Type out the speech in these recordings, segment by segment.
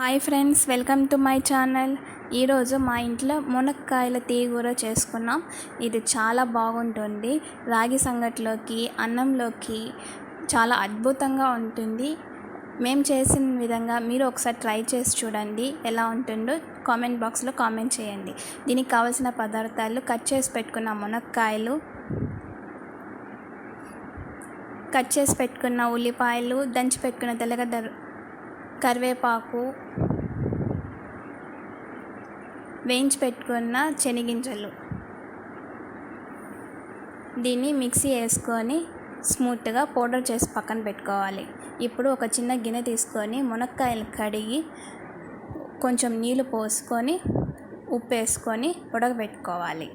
Hi friends welcome to my channel. ఈరోజు మా ఇంట్లో మునక్కాయల తీగూర చేసుకున్నాం. ఇది చాలా బాగుంటుంది. రాగి సంగట్లోకి అన్నంలోకి చాలా అద్భుతంగా ఉంటుంది. మేము చేసిన విధంగా మీరు ఒకసారి ట్రై చేసి చూడండి ఎలా ఉంటుందో కామెంట్ బాక్స్లో కామెంట్ చేయండి. దీనికి కావాల్సిన పదార్థాలు కట్ చేసి పెట్టుకున్న మునక్కాయలు కట్ చేసి పెట్టుకున్న ఉల్లిపాయలు దంచి పెట్టుకున్న తెల్లగడ్డ కరివేపాకు వేయించి పెట్టుకున్న శనగింజలు. దీన్ని మిక్సీ వేసుకొని స్మూత్గా పౌడర్ చేసి పక్కన పెట్టుకోవాలి. ఇప్పుడు ఒక చిన్న గిన్నె తీసుకొని మునక్కాయలు కడిగి కొంచెం నీళ్ళు పోసుకొని ఉప్పు వేసుకొని ఉడకబెట్టుకోవాలి.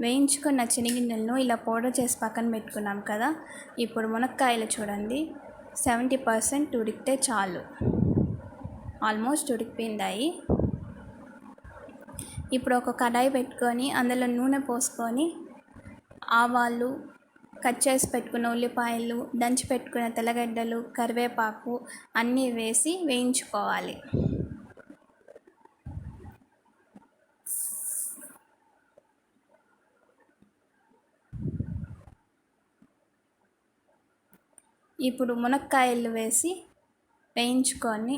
వేయించుకున్న శనగింజలను ఇలా పౌడర్ చేసి పక్కన పెట్టుకున్నాం కదా. ఇప్పుడు మునక్కాయలు చూడండి. సెవెంటీ పర్సెంట్ ఉడికితే చాలు. ఆల్మోస్ట్ ఉడికిపోయిందాయి. ఇప్పుడు ఒక కడాయి పెట్టుకొని అందులో నూనె పోసుకొని ఆవాలు కట్ చేసి పెట్టుకున్న ఉల్లిపాయలు దంచి పెట్టుకున్న తెల్లగడ్డలు కరివేపాకు అన్నీ వేసి వేయించుకోవాలి. ఇప్పుడు మునక్కాయలు వేసి వేయించుకొని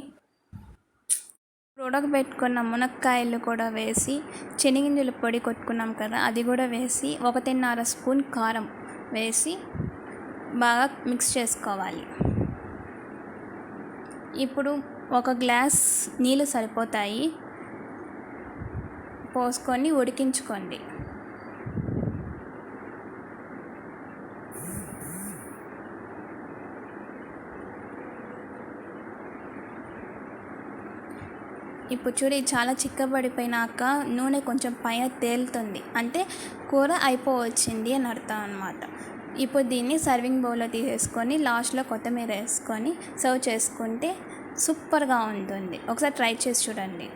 ఉడకబెట్టుకున్న మునక్కాయలు కూడా వేసి చెనిగింజల పొడి కొట్టుకున్నాం కదా అది కూడా వేసి ఒకటిన్నర స్పూన్ కారం వేసి బాగా మిక్స్ చేసుకోవాలి. ఇప్పుడు ఒక గ్లాస్ నీళ్ళు సరిపోతాయి. పోసుకొని ఉడికించుకోండి. ఇప్పుడు చూడి చాలా చిక్కబడిపోయినాక నూనె కొంచెం పైన తేలుతుంది. అంటే కూర అయిపోవచ్చింది అని అర్థం అనమాట ఇప్పుడు దీన్ని సర్వింగ్ బౌల్లో తీసేసుకొని లాస్ట్లో కొత్తిమీర వేసుకొని సర్వ్ చేసుకుంటే సూపర్గా ఉంటుంది. ఒకసారి ట్రై చేసి చూడండి.